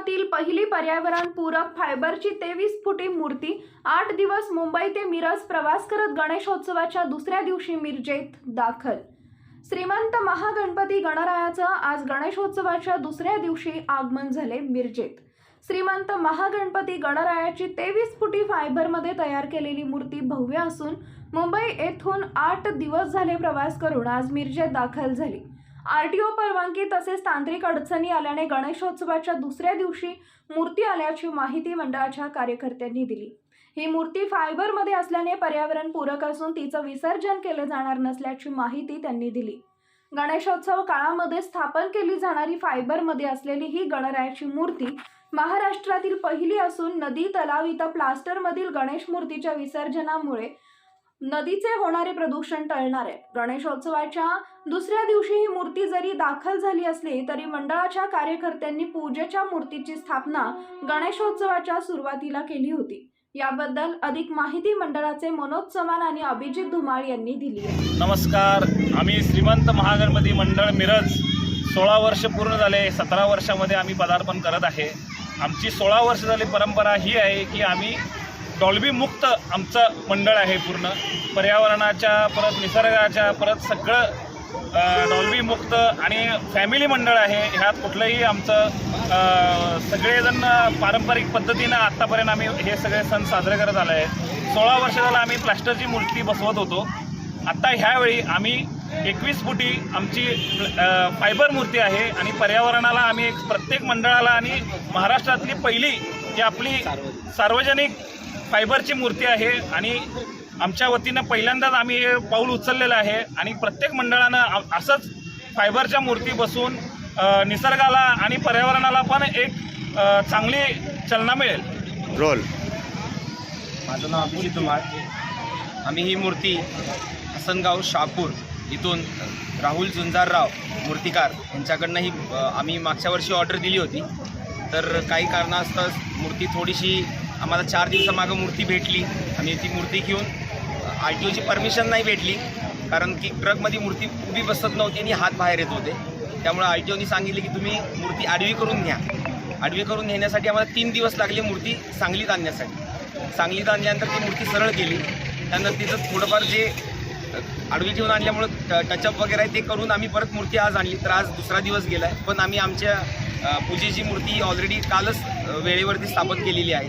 कोकणातील पहिली पर्यावरणपूरक फायबरची तेवीस फुटी मूर्ती आठ दिवस मुंबई ते मिरज प्रवास करत गणेशोत्सवाच्या दुसऱ्या दिवशी मिरजेत दाखल. श्रीमंत महागणपती गणरायाचं आज गणेशोत्सवाच्या दुसऱ्या दिवशी आगमन झाले मिरजेत. श्रीमंत महागणपती गणरायाची तेवीस फुटी फायबरमध्ये तयार केलेली मूर्ती भव्य असून मुंबई येथून आठ दिवस झाले प्रवास करून आज मिरजेत दाखल झाली. आरटीओ परवानगी तसेच तांत्रिक अडचणी आल्याने गणेशोत्सवाच्या दुसऱ्या दिवशी मूर्ती आल्याची माहिती मंडळाच्या कार्यकर्त्यांनी दिली. ही मूर्ती फायबरमध्ये असल्याने पर्यावरण पूरक असून तिचं विसर्जन केले जाणार नसल्याची माहिती त्यांनी दिली. गणेशोत्सव काळामध्ये स्थापन केली जाणारी फायबरमध्ये असलेली ही गणरायाची मूर्ती महाराष्ट्रातील पहिली असून नदी तलाव इथं प्लास्टरमधील गणेश मूर्तीच्या विसर्जनामुळे नदीचे होणारे प्रदूषण टळणार. आहे गणेशोत्सवाच्या दुसऱ्या दिवशी ही मूर्ती जरी दाखल झाली असली तरी मंडळाच्या कार्यकर्त्यांनी पूजेच्या मूर्तीची स्थापना गणेशोत्सवाच्या सुरुवातीला केली होती. याबद्दल अधिक माहिती मंडळाचे मनोज चव्हाण आणि अभिजित धुमाळ यांनी दिली आहे. नमस्कार. आम्ही श्रीमंत महागणपती मंडळ मिरज सोळा वर्ष पूर्ण झाले सतरा वर्षामध्ये आम्ही पदार्पण करत आहे. आमची सोळा वर्ष झाली परंपरा ही आहे की आम्ही डॉल्बी मुक्त आमचं मंडळ आहे पूर्ण. पर्यावरणाच्या परत निसर्गाच्या परत सगळं अ, डॉल्बी मुक्त आणि फॅमिली मंडळ आहे. ह्यात कुठलंही आमचं सगळेजण पारंपरिक पद्धतीनं आत्तापर्यंत आम्ही हे सगळे सण साजरे करत आलो आहे सोळा वर्ष झालं आम्ही प्लास्टरची मूर्ती बसवत होतो. आत्ता ह्यावेळी आम्ही एकवीस फुटी आमची फायबर मूर्ती आहे आणि पर्यावरणाला आम्ही एक प्रत्येक मंडळाला आणि महाराष्ट्रातली पहिली जी आपली सार्वजनिक फायबरची मूर्ती आहे आणि आमच्या वतीनं पहिल्यांदाच आम्ही हे पाऊल उचललेलं आहे आणि प्रत्येक मंडळानं असंच फायबरच्या मूर्ती बसून निसर्गाला आणि पर्यावरणाला पण एक चांगली चालना मिळेल. रोल. माझं नाव अभिजित धुमाळ आम्ही ही मूर्ती हसनगाव शहापूर इथून राहुल झुंजारराव मूर्तिकार यांच्याकडनं ही आम्ही मागच्या वर्षी ऑर्डर दिली होती. तर काही कारणास्तव मूर्ती थोडीशी आम्हाला चार दिवसामागं मूर्ती भेटली. आम्ही ती मूर्ती घेऊन आर टी ओची परमिशन नाही भेटली. कारण की ट्रकमध्ये मूर्ती उभी बसत नव्हती आणि हात बाहेर येत होते. त्यामुळे आर टी ओनी सांगितले की तुम्ही मूर्ती आडवी करून घ्या. आडवी करून घेण्यासाठी आम्हाला तीन दिवस लागले मूर्ती सांगलीत आणण्यासाठी. सांगलीत आणल्यानंतर ती मूर्ती सरळ केली त्यानंतर तिथं थोडंफार जे आडवी ठेवून आणल्यामुळं टचअप वगैरे आहे ते करून आम्ही परत मूर्ती आज आणली. तर आज दुसरा दिवस गेला आहे पण आम्ही आमच्या पूजेची मूर्ती ऑलरेडी कालच वेळेवरती स्थापन केलेली आहे.